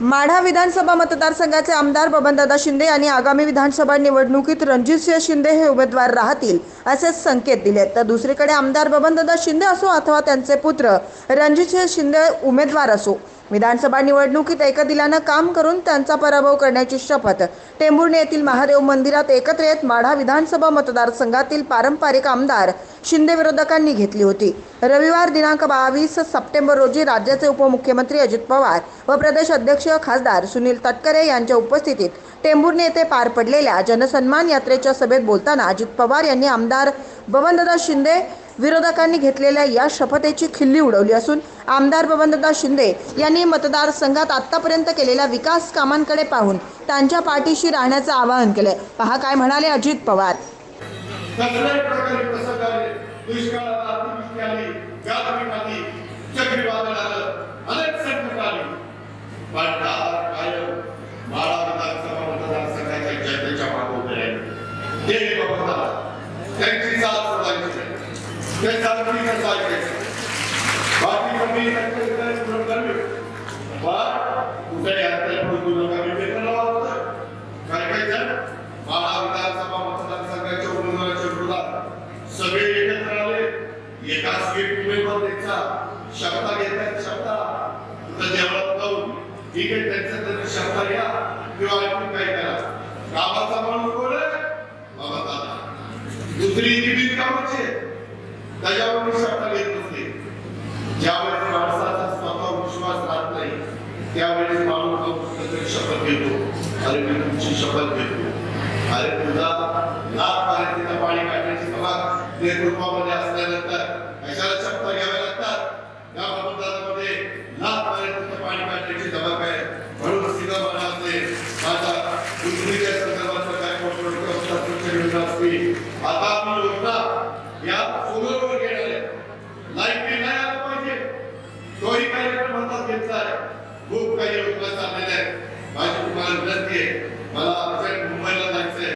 माढा विधानसभा मतदारसंघाचे आमदार बबनदादा शिंदे यांनी आगामी विधानसभा निवडणुकीत रणजितसिंह शिंदे हे उमेदवार राहतील असे संकेत दिले तर दुसरीकडे आमदार बबनदादा शिंदे असो अथवा त्यांचे पुत्र रणजितसिंह शिंदे उमेदवार असो विधानसभा निवडणुकीत एकदिलानं काम करून त्यांचा पराभव करण्याची शपथ टेंभुर्णी येथील महादेव मंदिरात एकत्र येत माढा विधानसभा मतदारसंघातील पारंपरिक आमदार शिंदे विरोधकांनी घेतली होती. रविवार दिनांक बावीस सप्टेंबर रोजी राज्याचे उपमुख्यमंत्री अजित पवार व प्रदेश अध्यक्ष खासदार सुनील तटकरे यांच्या उपस्थितीत टेंभुर्णी येथे पार पडलेल्या जनसन्मान यात्रेच्या सभेत बोलताना अजित पवार यांनी आमदार बबनदादा शिंदे विरोधकांनी घेतलेल्या या शपथेची खिल्ली उडवली असून आमदार बबनदादा शिंदे यांनी मतदारसंघात आतापर्यंत केलेल्या विकास कामांकडे पाहून त्यांच्या पाठीशी राहण्याचं आवाहन केलं पहा काय म्हणाले अजित पवार. कसल्याही प्रकारे प्रसंग आले दुष्काळात अतिवृष्टी आली गारपीट आली चक्रीवादळ आलं अनेक संकट आली पण दादा कायम माळा विधानसभा मतदारसंघाच्या जनतेच्या मागे उभे राहिले ते बघा त्यांची साथ सोडायची नाही. ते जागृती असायचे बाकी कमी एकाच गेट त्यांचा शब्दा घेतात शब्दा तर देवळात जाऊन ठीक आहे त्यांचा त्यांचा शब्द घ्या किंवा ऐकून काय करा. कामाचा माणूस कोण आहे? बाबा दादा दुसरी ती बिनकामाची आहे. त्याच्यावर मी शब्द घेत नसते. ज्यावेळेस माणसाचा स्वतः विश्वास राहत नाही त्यावेळेस माणूस जो शपथ घेतो. अरे मी तुमची शपथ घेतो. अरे तुझा लाभ आहे तिथं पाणी काढण्याची सभा ते कृपा या फोनवर घेणार आहे लाइट नाही आला पाहिजे. तोही कार्यक्रम हातात घेतला आहे. खूप काही लोक चाललेल्या आहेत माझी तुम्हाला विनंती आहे. मला